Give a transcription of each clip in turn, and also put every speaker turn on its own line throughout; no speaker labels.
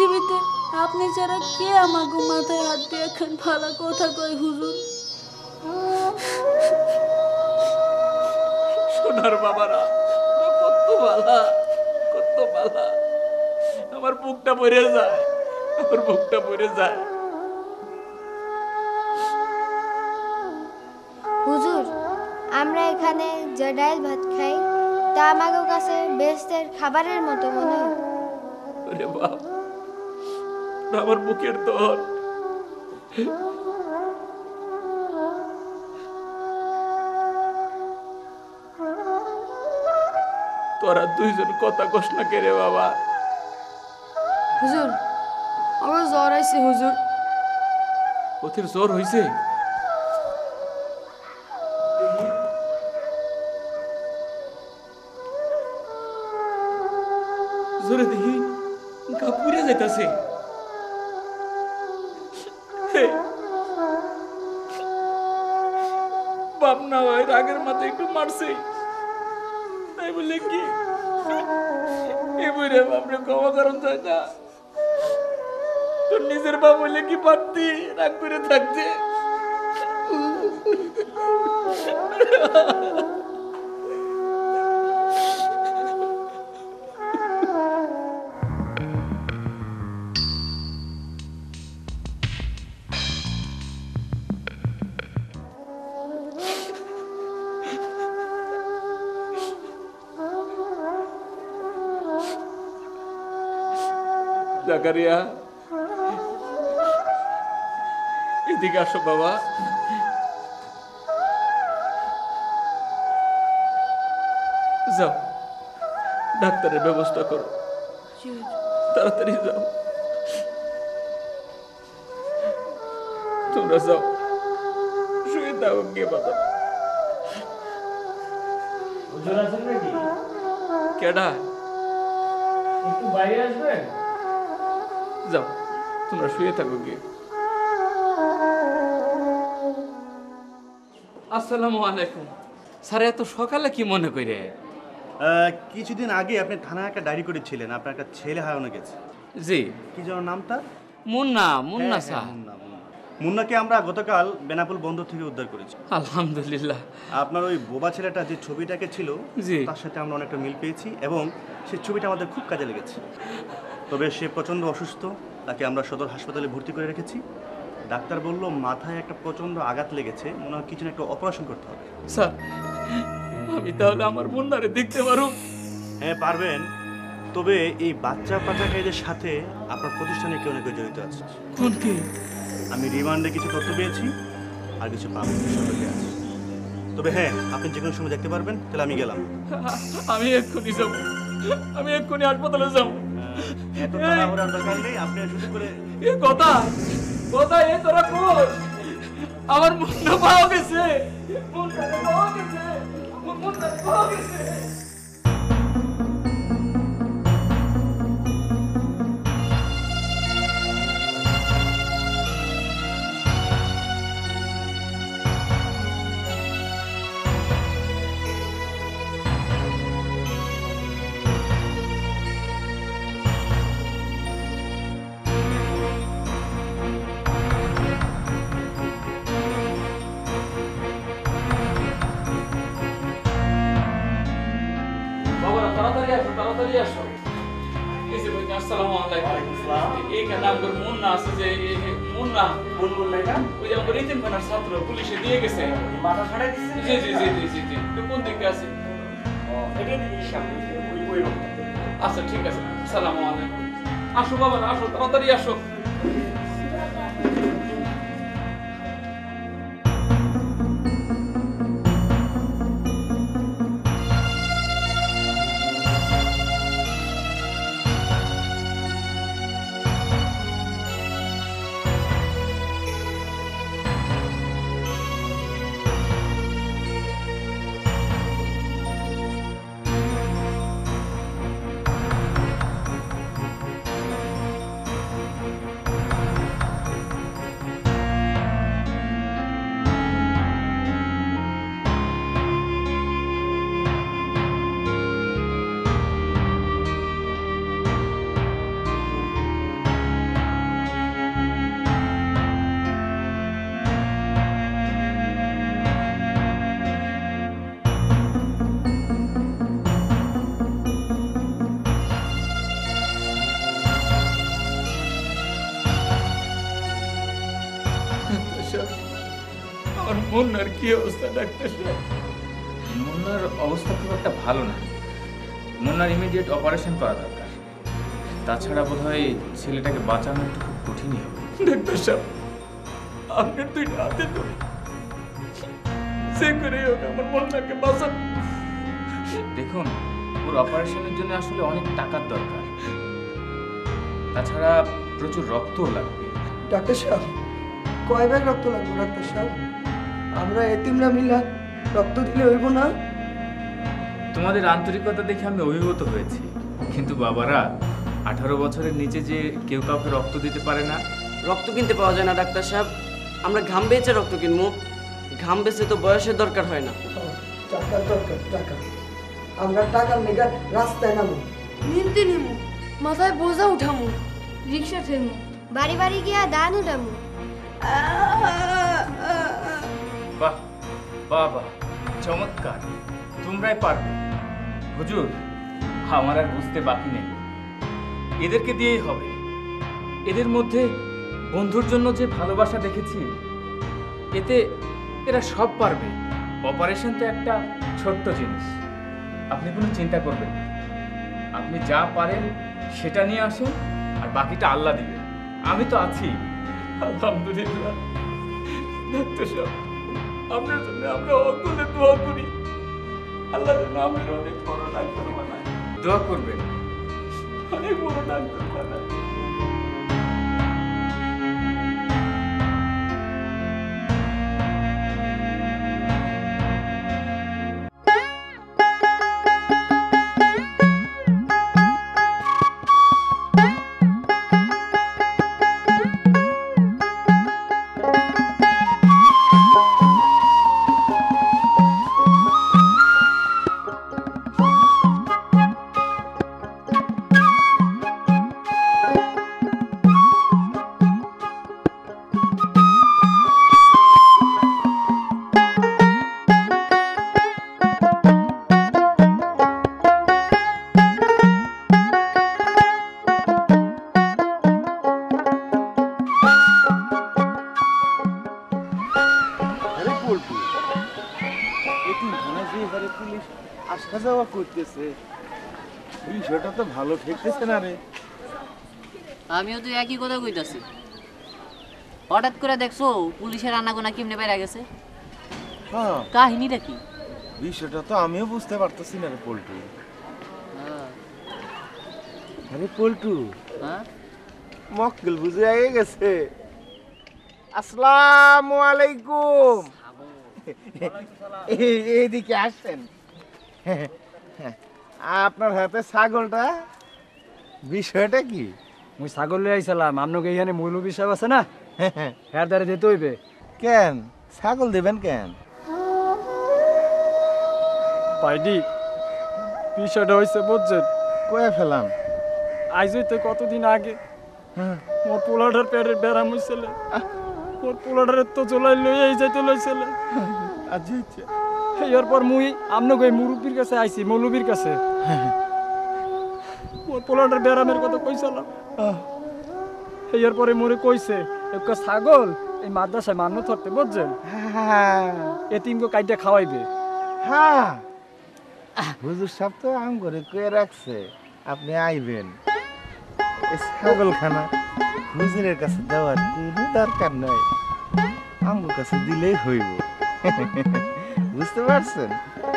পৃথিবীতে আপনি ছাড়া কে আমাকে মাথায় হাত দিয়ে এখন ভালো কথা কয় হুজুর?
সোনার বাবারা কত বালা কত বালা। আমার বুকটা পড়ে যায় আমার বুকটা পড়ে যায়।
হুজুর আমরা এখানে যে ডাইল ভাত খাই তা আমাদের কাছে বেস্তের খাবারের মতো মনে হয়।
ওরে ওরা আমার বুকের দর তোরা দুইজন কথা কস না কে বাবা?
হুজুর আমার জ্বর আইছে হুজুর।
ওদের জ্বর হইছে? মারছে। তাই বলে কি? এবারে বাপরে, ক্ষমা কারণ যায় না তোর নিজের বাপ হইলে কি পারতি? রাগ করে থাকতে। জাকারিয়া এদিকে আসো বাবা। যাও ডাক্তারের ব্যবস্থা করো। তাড়াতাড়ি যাও। তোমরা যাও। শুয়ে দাও গিয়ে বাবা। কেডা?
একটু বাইরে আসবেন?
তোমরা শুয়ে থাকো গিয়ে। আসসালামু আলাইকুম। স্যার এত সকালে কি মনে করে?
কিছুদিন আগে আপনি থানায় একটা ডায়েরি করেছিলেন আপনার একটা ছেলে হারানো গেছে।
জি।
কি যেন নামটা?
মুন্না মুন্না
হ্যাঁ,
স্যার।
হ্যাঁ, মুন্না, মুন্না। মুন্নাকে আমরা গতকাল বেনাপুল বন্দর থেকে উদ্ধার করেছি।
আলহামদুলিল্লাহ।
আপনার ওই বোবা ছেলেটা যে ছবিটাকে ছিল
জি।
তার সাথে আমরা অনেকটা মিল পেয়েছি এবং সেই ছবিটা আমাদের খুব কাজে লেগেছে। তবে সে প্রচণ্ড অসুস্থ। তাকে আমরা সদর হাসপাতালে ভর্তি করে রেখেছি। ডাক্তার বলল মাথায় একটা প্রচণ্ড আঘাত লেগেছে মনে হয় কিছু না একটা অপারেশন করতে হবে।
স্যার আমি তাহলে আমার মুন্নারে দেখতে পারো
হ্যাঁ পারবেন। তবে এই বাচ্চা পাচারকারীদের সাথে আপনার প্রতিষ্ঠানে কেউ না কেউ জড়িত আছে।
কোন কি?
আমি রিমান্ডে কিছু তথ্য পেয়েছি আর কিছু পাবো সতর্কে আছে। তবে হ্যাঁ আপনি যে কোনো সময় দেখতে পারবেন তাহলে আমি গেলাম।
আমি এক্ষুনি যাব। আমি এক্ষুনি হাসপাতালে যাব।
এত তাড়াহুড়ার দরকার নেই আপনি শুধু করে
এ কথা কথা এ তোরা কর আমার মন পাওয়া গেছে। মুন্না পাওয়া গেছে। মুন্না পাওয়া গেছে। আলাইকুম এইখানে আমার মুন্না আছে যে মুন্না
কোন কোন এটা
ওই যে আমার ইতিম খানার ছাত্র পুলিশে দিয়ে গেছে।
মাথা ছাড়াই দিচ্ছে
জি জি জি জি জি জি। তো কোন দিকে আছে?
এটা দিদি সামনে ওই ওই
আচ্ছা ঠিক আছে। সালাম আলাইকুম। আসো বাবা আসো তাড়াতাড়ি আসো। মুন্নার কি অবস্থা ডাক্তার সাহেব?
মুন্নার অবস্থা খুব একটা ভালো না। মুন্নার ইমিডিয়েট অপারেশন করা দরকার। তাছাড়া বোধ হয় ছেলেটাকে বাঁচানো একটু খুব কঠিনই হবে।
ডাক্তার সাহেব আপনার দুই হাতে ধরে। সে করে হোক আমার মুন্নাকে বাঁচান।
দেখুন ওর অপারেশনের জন্য আসলে অনেক টাকার দরকার। তাছাড়া প্রচুর রক্তও লাগবে।
ডাক্তার সাহেব কয় ব্যাগ রক্ত লাগবে ডাক্তার সাহেব? আমরা এতিমরা মিলা রক্ত দিলে হইব না।
তোমাদের আন্তরিকতা দেখে আমি অভিভূত হয়েছি। কিন্তু বাবারা আঠারো বছরের নিচে যে কেউ কাউকে রক্ত দিতে পারে না।
রক্ত কিনতে পাওয়া যায় না ডাক্তার সাহেব। আমরা ঘাম বেচে রক্ত কিনবো। ঘাম বেচে তো বয়সের দরকার হয় না।
টাকার দরকার টাকা। আমরা টাকার লেগা রাস্তায় নামো
নিমতে নিমু মাথায় বোঝা উঠামু রিক্সা ঠেলমু
বাড়ি বাড়ি গিয়া দান উঠামু।
বাহ বাহ বাহ চমৎকার। তোমরাই পারবে। হুজুর, আমার আর বুঝতে বাকি নেই। এদেরকে দিয়েই হবে। এদের মধ্যে বন্ধুর জন্য যে ভালোবাসা দেখেছি, এতে এরা সব পারবে। অপারেশন তো একটা ছোট্ট জিনিস। আপনি কোনো চিন্তা করবেন। আপনি যা পারেন, সেটা নিয়ে আসেন, আর বাকিটা আল্লাহ দিবেন আমি তো আছি।
আলহামদুলিল্লাহ। সাহেব আপনার জন্য আমরা অকুলে দোয়া করি। আল্লাহ যেন আমাদের অনেক বড় ডাক্তার বানায়
দোয়া করবেন।
অনেক বড় ডাক্তার বানায়
না রে
আমিও তো একই কথা কইতাছি। হঠাৎ করে দেখছ পুলিশের আনাগোনা কেমনে বেড়া গেছে?
হ্যাঁ।
কাহিনীটা কি?
বিষয়টা তো আমিও বুঝতে পারতেছি না রে পল্টু।
হ্যাঁ,
আরে পল্টু
হ্যাঁ?
মক্কেল বুঝে আগে গেছে। আসসালামু আলাইকুম। এই- এইদিকে আসছেন আপনার হাতে ছাগলটা? বিষয়টা কি?
মুই ছাগল লই আইছিলাম আপনাকে এইখানে মৌলবী সাহেব আছে না? হ্যার দ্বারা যেতে হইবে
কেন? ছাগল দেবেন কেন?
ভাইডি বিষয়টা হয়েছে বুঝছেন?
কয়ে ফেলাম।
আইজই তো কতদিন আগে মোর পোলাটার পেটের ব্যারাম হয়েছিল মোর পোলাটার তো চলাই লই এই যাইতে লইছিল।
আচ্ছা আচ্ছা।
এরপর মুই আপনাকে মুরব্বীর কাছে আইছি মৌলবীর কাছে। পোলাটার ব্যারামের কথা কইছিলাম এরপরে মোরে কইছে একটা ছাগল? এই মাদ্রাসায় মান্য ধরতে বুঝছেন?
হ্যাঁ।
এতিমকে কাইটা খাওয়াইবে।
হ্যাঁ। হুজুর সাহেব তো আম করে কয়ে রাখছে আপনি আইবেন। ছাগলখানা হুজুরের কাছে দেওয়ার কোনো দরকার নাই। আমার কাছে দিলেই হইব। বুঝতে পারছেন?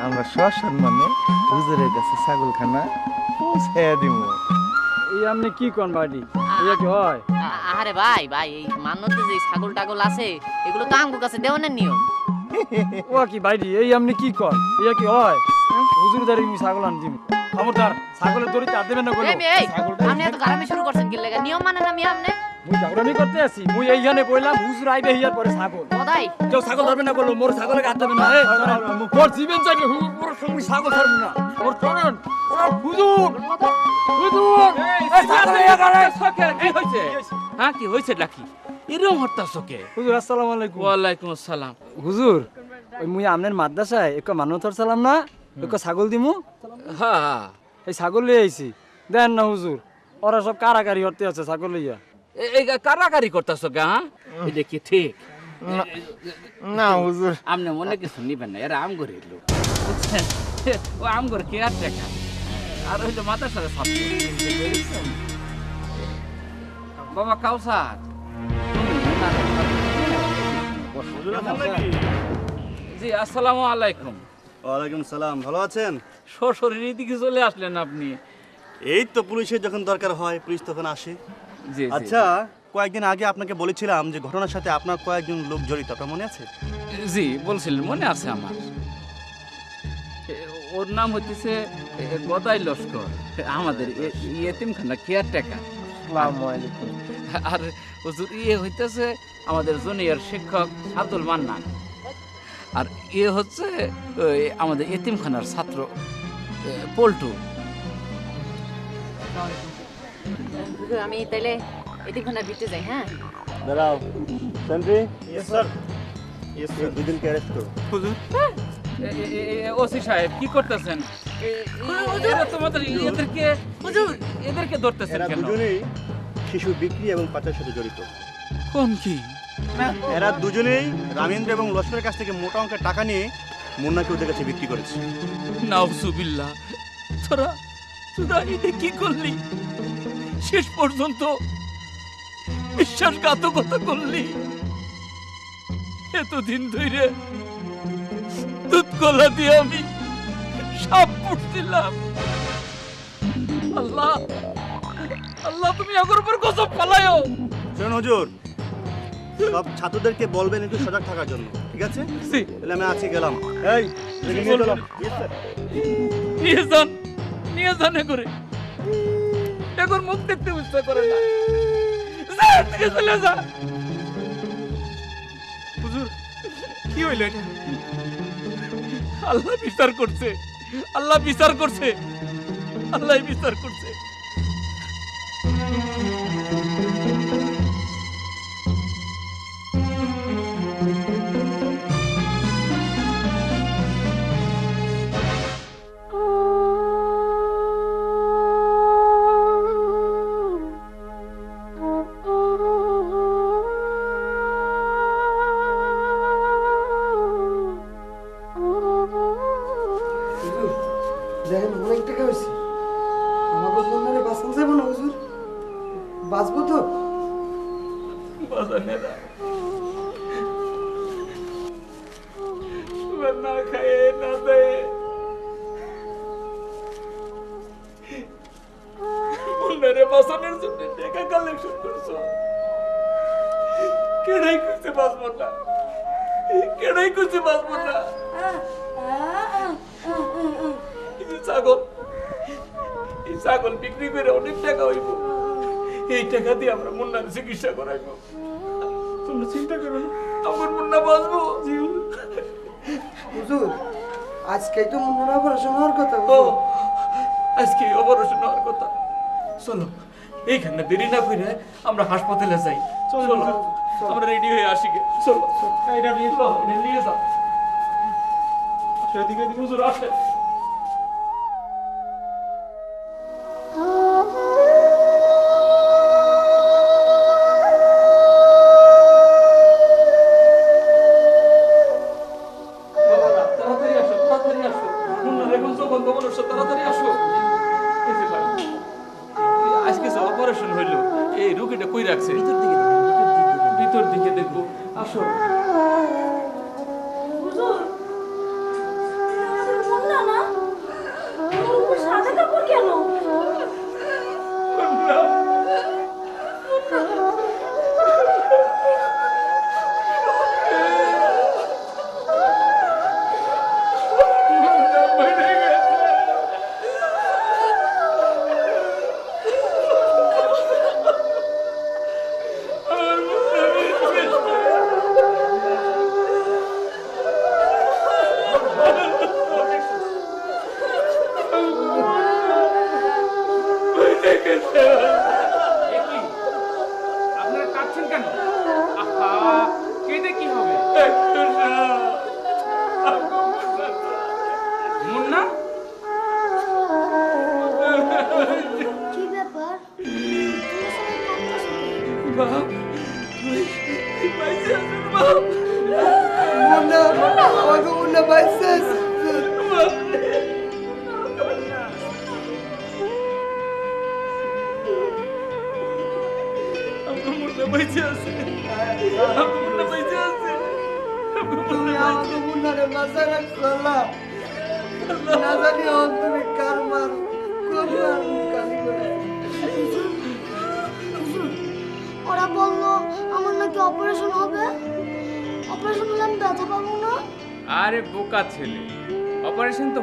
আমরা সসম্মানে হুজুরের কাছে ছাগলখানা পৌঁছাইয়া দিব
এই আপনি কি কোন বাড়ি ইয়া কি হয়?
আরে ভাই ভাই এই মান্যতে যে ছাগল টাগল আছে এগুলো তো আঙ্গুর কাছে দেওয়ানের নিয়ম।
ও কি বাইরি এই আপনি কি কর ইয়া কি হয়? হুজুর দাঁড়ি আমি ছাগল আন দিম। খবরদার ছাগলের দড়িতে হাত দেবেন না কইলো
এই মেয়ে, এই, আপনি এত গারামি শুরু করছেন কি লেগা? নিয়ম মানে আমি আপনি?
মুই করতে আছি। মুই এইখানে কইলাম হুজুর আইবে হিয়ার পরে ছাগল। কেউ ছাগল ধরবে না কইলো মোর ছাগলে হাত দেবেন না। মোর জীবন চাইবে হুজুর সঙ্গে ছাগল ধরবে না। মোর চলেন হুজুর হুজুর এই ছাগল ইয়া করে
কি হয়েছে হ্যাঁ কি হয়েছে নাকি এরকম হরতাস কে
হুজুর আসসালামু আলাইকুম।
ওয়ালাইকুম আসসালাম।
হুজুর ওই মুই আপনার মাদ্রাসায় এক মানুষ ধরছিলাম না? এক ছাগল দিমু?
হ্যাঁ
এই ছাগল লিয়ে আইছি দেন না হুজুর ওরা সব কারাকারি হতে আছে ছাগল লইয়া।
এই কারাকারি করতেছ কে হ্যাঁ? এটা কি ঠিক?
না হুজুর।
আপনি মনে কিছু নিবেন না এরা লোক। বুঝছেন? ও আম করে কে আর টাকা আর হইল মাথার সাথে বাবা কাউসার। জি আসসালামু আলাইকুম।
ওয়ালাইকুম সালাম ভালো আছেন?
সশরীর দিকে চলে আসলেন আপনি।
এই তো পুলিশের যখন দরকার হয় পুলিশ তখন আসে। আচ্ছা কয়েকদিন আগে আপনাকে বলেছিলাম যে ঘটনার সাথে আপনার কয়েকজন লোক জড়িত আপনার মনে আছে?
জি বলছিলেন মনে আছে আমার। ওর নাম হচ্ছে গদাই লস্কর আমাদের ইয়েতিমখানা কেয়ার টেকা আর হুজুর ইয়ে হইতেছে আমাদের জুনিয়র শিক্ষক আব্দুল মান্নান। আর ইয়ে হচ্ছে আমাদের এতিমখানার ছাত্র পল্টু।
আমি তাইলে এদিকখানা বিটে যাই হ্যাঁ
দাঁড়াও sentry yes sir yes sir arrest করো
হুজুর ওসি সাহেব কি করতেছেন এরা তোমাদের এদেরকে হুজুর এদেরকে ধরতেছেন
এরা
কেন
দুজনেই শিশু বিক্রি এবং পাচার সাথে জড়িত।
কোন কি
এরা দুজনেই রামেন্দ্র এবং লস্করের কাছ থেকে মোটা অঙ্কের টাকা নিয়ে মুন্নাকে ওদের কাছে বিক্রি করেছে।
তোরা তোরা এটা কি করলি? শেষ পর্যন্ত বিশ্বাসঘাতকতা করলি। এতদিন ধরে দুধ কলা দিয়ে আমি সাপ পুষছিলাম আল্লাহ আল্লাহ তুমি আগর উপর কসম ফালায়ও
শোন হুজুর সব ছাত্রদেরকে বলবেন একটু সজাগ থাকার জন্য ঠিক আছে? তাহলে আমি আছি গেলাম। এই। নিয়ে
যান নিয়ে যান করে। এখন মুখ দেখতে ইচ্ছা করে না। থেকে চলে যা। হুজুর কি হইল এটা? আল্লাহ বিচার করছে। আল্লাহ বিচার করছে। আল্লাহ বিচার করছে। ছাগল অনেক টাকা হইব। এই টাকা দিয়ে আমরা মুন্নার চিকিৎসা করাইবো। তোমরা চিন্তা করো না আমার মুন্না বাঁচবো।
হুজুর আজকেই তো মনে অপারেশন হওয়ার কথা
ও আজকে অপারেশন হওয়ার কথা। চলো এইখানে দেরি না করে আমরা হাসপাতালে যাই। চলো আমরা রেডি হয়ে আসি গে। চলো এটা নিয়ে লো এটা নিয়ে যাও। সেদিকে হুজুর আসে
আমাকে মুন্না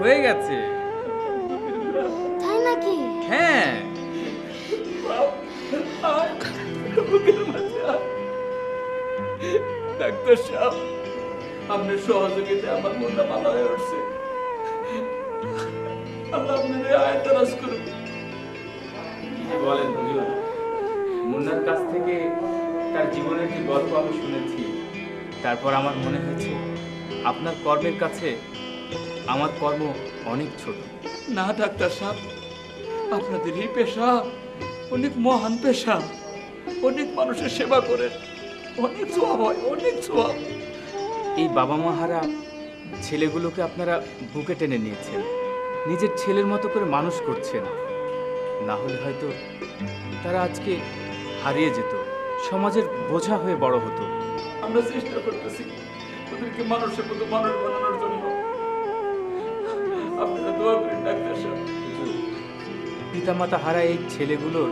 হয়ে গেছে।
তাই নাকি?
হ্যাঁ।
ডাক্তার সাহেব আপনার সহযোগিতা আমার মনটা ভালো হয়ে উঠছে। আল্লাহ আপনার আয়তারাজ করুন।
বলেন হুজুর? মুন্নার কাছ থেকে তার জীবনের যে গল্প আমি শুনেছি তারপর আমার মনে হয়েছে আপনার কর্মের কাছে আমার কর্ম অনেক ছোট।
না ডাক্তার সাহেব আপনাদের এই পেশা অনেক মহান পেশা অনেক মানুষের সেবা করেন অনেক সোয়াব হয় অনেক সোয়াব
এই বাবা মাহারা ছেলেগুলোকে আপনারা বুকে টেনে নিয়েছেন। নিজের ছেলের মতো করে মানুষ করছেন। না হলে হয়তো তারা আজকে হারিয়ে যেত। সমাজের বোঝা হয়ে বড় হতো।
আমরা চেষ্টা করতেছি ওদেরকে মানুষের মতো মানুষ বানানোর জন্য। আপনারা দোয়া করেন ডাক্তার সাহেব।
পিতামাতা হারা এই ছেলেগুলোর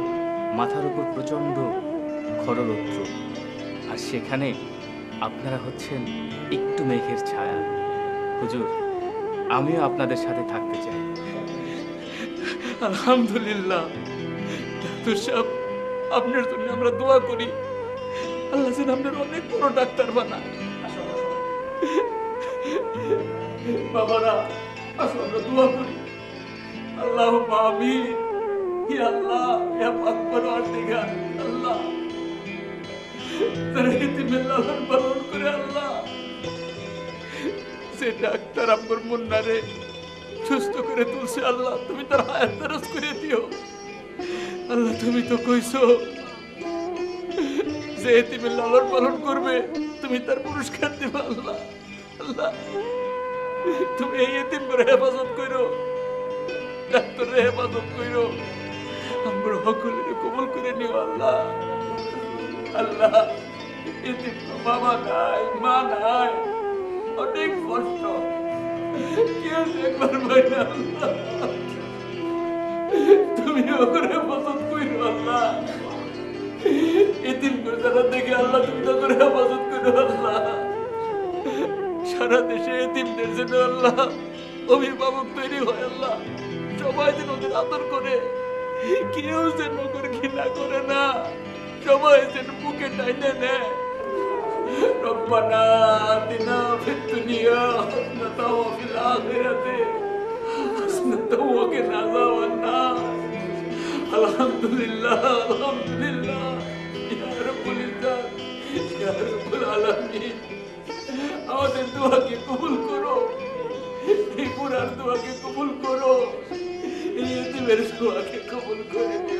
মাথার উপর প্রচণ্ড খররৌদ্র আর সেখানে আপনারা হচ্ছেন একটু মেঘের ছায়া। হুজুর আমিও আপনাদের সাথে থাকতে চাই।
আলহামদুলিল্লাহ। ডাক্তার সাহেব আপনার জন্য আমরা দোয়া করি। আল্লাহ যেন আপনার অনেক বড় ডাক্তার বানায়। বাবারা আসো আল্লাহ আমি হি আল্লাহ আর্টিগা আল্লাহ। তারা ইতিমে লালন পালন করে আল্লাহ। সে ডাক্তার আমার মুন্নারে সুস্থ করে তুলছে আল্লাহ, তুমি তার হায়াত দারাজ করে দিও। আল্লাহ, তুমি তো কইছো, যে এতিমে লালন পালন করবে, তুমি তার পুরস্কার দিবে আল্লাহ। আল্লাহ তুমি এই এতিম করে হেফাজত করো ডাক্তারের হেফাজত করো আমরা সকলের কবল করে নিও, আল্লাহ। আল্লাহ, এতিম তো বাবা নাই, মা নাই। অনেক কষ্ট। কেউ দেখবার তুমি ওকে হেফাজত আল্লাহ। করে যারা দেখে, আল্লাহ, তুমি হেফাজত করো আল্লাহ। সারা দেশে এতিমদের জন্য আল্লাহ অভিভাবক তৈরি হয় আল্লাহ সবাই যেন ওদের আদর করে কেউ যেন ওদের ঘৃণা করে না সবাই যেন বুকে টাইনে নেয় ربنا آتنا في الدنيا حسنة وفي الآخرة حسنة وقنا عذاب النار الحمد لله الحمد لله يا رب العزة يا رب العالمين আমাদের দোয়াকে কবুল করো। এই পুরার দোয়াকে কবুল করো। এই এতিমের দোয়াকে কবুল করে।